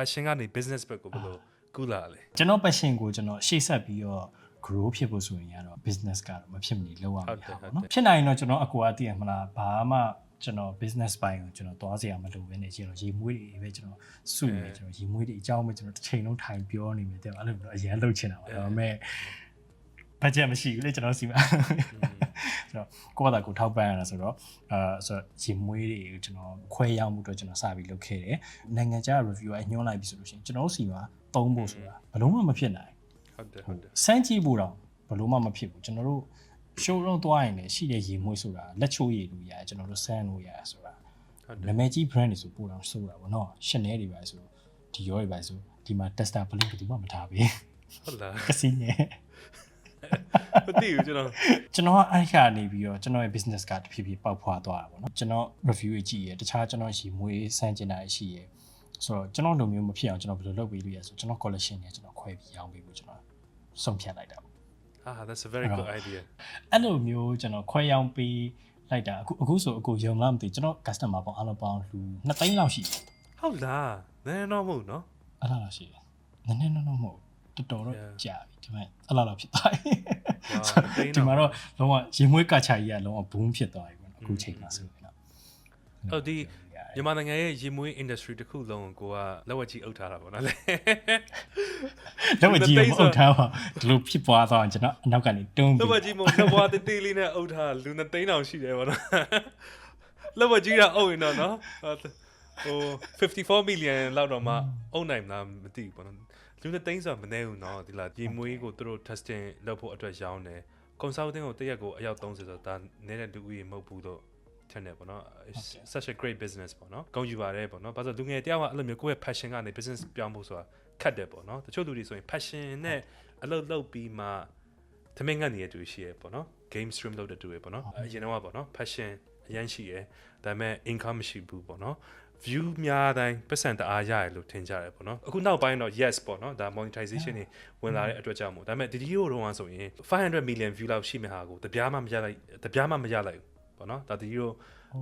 passion ကနေ business ဘက်ကိုဘယ်လိုကူလာလဲကျွန်တော် passion ကိုကျွန်တော်ရှေ့ဆက်ပြီးတော့ grow ဖြစ်ဖို့ဆိုရင်ကတော့ business ကတော့မဖြစ်မနေလုပ်ရမှာဟာပေါ့နော်ဖြစ်နိုင်ရင်တော့ကျွန်တော်အကူအတည်ရမလားဘာမှကျွန်တော် business ပိုင်းကိုကျွန်တော်သွားစရာမလိုဘဲနဲ့ကျွန်တော်ရေမွေးတွေပဲကျွန်တော်စုနေကျွန်တော်ရေမွေးတွေအကြောင်းပဲကျွန်တော်တစ်ချိန်လုံးထိုင်ပြောနေမယ်တဲ့အဲ့လိုမျိုးအရင်လှုပ်ချင်တာပါဒါပေမဲ့ budget မရှိဘူးလေကျွန်တော်စီမှာ ကျွန်တော်ကိုယ့်ဘာသာကိုထောက်ပံ့ရတာဆိုတော့အာဆိုတော့ရေမွေးတွေကိုကျွန်တော်ခွဲရောင်းမှုတော့ကျွန်တော်စပြီးလုပ်ခဲ့တယ်နိုင်ငံခြား review အညွှန်းလိုက်ပြီဆိုလို့ရှိရင်ကျွန်တော်တို့စီမှာသုံးဖို့ဆိုတာဘယ်လုံးမှမဖြစ်နိုင်ဟုတ်တယ်ဟုတ်တယ်စမ်းကြည့်ဖို့တော့ဘယ်လို့မှမဖြစ်ဘူးကျွန်တော်တို့ show တော့သွားရင်လည်းရှိတဲ့ရေမွေးဆိုတာလက်ချိုးရည်လို့ရတယ်ကျွန်တော်တို့စမ်းလို့ရတယ်ဆိုတာဟုတ်တနာယ်မည်ကြီး brand တွေဆိုပို့တော့ဆိုတာဗောနော် Chanel တွေပါဆိုဒီရောတွေပါဆိုဒီမှာ tester blink ဘယ်သူမှမထားဘူးဟုတ်လားကစီနေ မသိဘူးကျွန်တော်ကျွန်တော်ကအဲ့ခါနေပြီးတော့ကျွန်တော်ရဲ့ business ကတဖြည်းဖြည်းပေါက်ဖွာသွားတာဗောနော်ကျွန်တော် review ကြီးကြည့်ရတခြားကျွန်တော်ရေမွေးစမ်းကျင်တာရှိရဆိုတော့ကျွန်တော်လိုမျိုးမဖြစ်အောင်ကျွန်တော်ဘယ်လိုလုပ်ပေးလို့ရဆိုကျွန်တော် collection နဲ့ကျွန်တော်ခွဲပြီးရောင်းပေးဖို့ကျွန်တော်ဆုံးဖြတ်လိုက်တာပေါ့ ah that's a very good idea အဲ့လိုမျိုးကျွန်တော်ခွဲရောင်းပေးလိုက်တာအခုအခုဆိုအခုယုံလားမသိဘူးကျွန်တော် customer ပေါင်းအားလုံးပေါင်းလူ2သိန်းလောက်ရှိတယ်ဟုတ်လားနည်းနည်းတော့မဟုတ်နော်အဲ့လောက်လောက်ရှိတယ်နည်းနည်းတော့တော့မဟုတ် တော်တော်တော့ Yeah. ကြာပြီဒါပေမဲ့အဲ့လောက်လောက်ဖြစ်သွားပြီ Wow, နှစ်သိန်းတော့ဒီမှာတော့လုံးဝရေမွေးကချာကြီးကလုံးဝ boom ဖြစ်သွားပြီပေါ့နော်အခုချိန်မှာဆိုရင်တော့ဟုတ်ဒီမြန်မာနိုင်ငံရဲ့ရေမွေး industry တစ်ခုလုံးကိုကလက်ဝက်ကြီးအုပ်ထားတာပေါ့နော်လေလက်ဝက်ကြီးကိုမအုပ်ထားပါဒီလိုဖြစ်ပွားသွားအောင်ကျွန်တော်အနောက်ကနေတွန်းလက်ဝက်ပြီးကြီးမုံလက်ဘွားတေးသေးလေးနဲ့အုပ်ထားလူနှစ်သိန်းအောင်ရှိတယ်ပေါ့နော်လက်ဝက်ကြီးကအုပ်ရင်တော့နော်ဟို54 million လောက်တော့မှအုပ်နိုင်မလားမသိဘူးပေါ့နော် လူနှစ်သိန်းဆိုတာမနေဘူးနော်ဒီလားရေမွေးကိုသူတို့ testing လုပ်ဖို့အတွက်ရောင်းတယ် consulting ကိုတရက်ကိုအယောက်30ဆိုတော့ဒါနည်းတဲ့လူဦးရေမဟုတ်ဘူးတော့ထင်တယ်ပေါ့နော် It's such a great business ပေါ့နော်ကောင်းယူပါတယ်ပေါ့နော်ဘာလို့လဲလူငယ်တယောက်ကအဲ့လိုမျိုးကိုယ့်ရဲ့ passion ကနေ business ပြောင်းဖို့ဆိုတာခက်တယ်ပေါ့နော်တချို့လူတွေဆိုရင် passion နဲ့အလုပ်လုပ်ပြီးမှသမင်ငတ်နေတဲ့သူရှိရပေါ့နော် game stream လုပ်တဲ့သူရပေါ့နော်အရင်တော့ပေါ့နော် passion အရင်ရှိရဒါပေမဲ့ income မရှိဘူးပေါ့နော် view များတိုင်းပတ်စံတအားရတယ်လို့ထင်ကြတယ်ပေါ့နော်အခုနောက်ပိုင်းတော့ yes ပေါ့နော်ဒါ monetization တွေဝင်လာတဲ့အတွက်ကြောင့်မို့ဒါပေမဲ့ဒီဒီယိုတော့ဆိုရင်500 million view လောက်ရှိမဲ့ဟာကိုတပြားမှမရလိုက်တပြားမှမရလိုက်ဘူးပေါ့နော်ဒါဒီဒီယို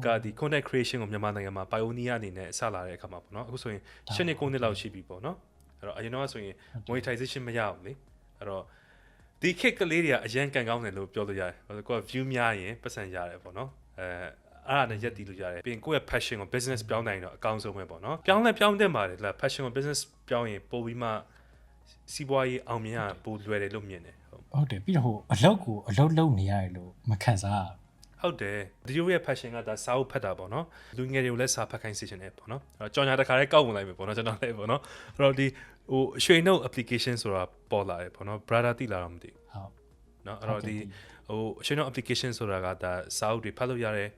ကဒီ content creation ကိုမြန်မာနိုင်ငံမှာ pioneer အနေနဲ့စလာတဲ့အခါမှာပေါ့နော်အခုဆိုရင်10နှစ်9နှစ်လောက်ရှိပြီပေါ့နော်အဲ့တော့အရင်တော့ဆိုရင် monetization မရဘူးလေအဲ့တော့ဒီခက်ကလေးတွေကအရန်ကန်ကောင်းတယ်လို့ပြောလို့ရတယ်။ကိုက view များရင်ပတ်စံရတယ်ပေါ့နော်။အဲ အဲ့ဒါနဲ့ရက်တည်လို့ရတယ်ပြင်ကိုယ့်ရဲ့ passion ကို business ပြောင်းနိုင်တော့အကောင်းဆုံးပဲပေါ့နော်ပြောင်းလဲပြောင်းတဲ့မှာလေ passion ကို business ပြောင်းရင်ပိုပြီးမှစီးပွားရေးအောင်မြင်ရပိုလွယ်တယ်လို့မြင်တယ်ဟုတ်တယ်ပြီးတော့ဟိုအလောက်ကိုအလောက်လုံးနေရတယ်လို့မခံစားဟုတ်တယ်ဒီလိုရဲ့ passion ကဒါစာအုပ်ဖတ်တာပေါ့နော်လူငယ်တွေကိုလည်းစာဖတ်ခိုင်းစေချင်တယ်ပေါ့နော်အဲ့တော့ကြော်ညာတစ်ခါလေးကောက်ဝင်လိုက်မယ်ပေါ့နော်ကျွန်တော်လည်းပေါ့နော်အဲ့တော့ဒီဟိုရွှေနှုတ် application ဆိုတာပေါ်လာတယ်ပေါ့နော် brother တိလာတော့မသိဟုတ်နော်အဲ့တော့ဒီဟိုရွှေနှုတ် application ဆိုတာကဒါစာအုပ်တွေဖတ်လို့ရတယ်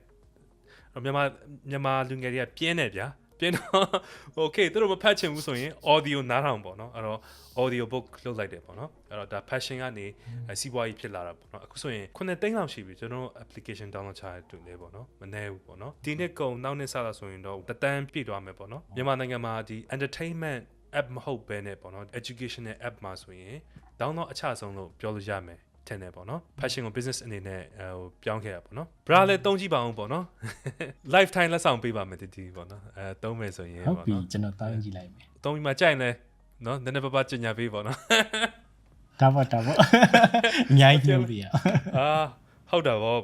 တော့မြန်မာမြန်မာလူငယ်တွေကပြင်းတယ်ဗျာပြင်းတော့ okay သူတို့မဖတ်ချင်ဘူးဆိုရင် audio နားထောင်ပေါ့နော်အဲ့တော့ audio book လုပ်လိုက်တယ်ပေါ့နော်အဲ့တော့ဒါ passion ကနေစီးပွားရေးဖြစ်လာတာပေါ့နော်အခုဆိုရင်9သိန်းလောက်ရှိပြီကျွန်တော် application download ချရတူလေပေါ့နော်မနေဘူးပေါ့နော်ဒီနှစ်ကုန်နောက်နှစ်စလာဆိုရင်တော့တတန်းပြည့်သွားမယ်ပေါ့နော်မြန်မာနိုင်ငံမှာဒီ entertainment app မဟုတ်ဘဲနဲ့ပေါ့နော် educational app မှာဆိုရင် download အချဆုံးလို့ပြောလို့ရမယ် ထင်တယ်ပေါ့နော် passion ကို business အနေနဲ့ဟိုပြောင်းခဲ့ရပေါ့နော် bra လည်းတုံးကြည့်ပါအောင်ပေါ့နော် lifetime လက်ဆောင်ပေးပါမယ်တတီပေါ့နော်အဲတုံးမယ်ဆိုရင်ဟုတ်ပေါ့ပြီနော်ကျွန်တော်တောင်းကြည့်လိုက်မယ်တုံးပြီးမှကြိုက်ရင်လည်းနော်နည်းနည်းပါးပါးကြညာပေးပေါ့နော်ဒါပါဒါပါအများကြီးပြောပြရအာဟုတ်တာဗော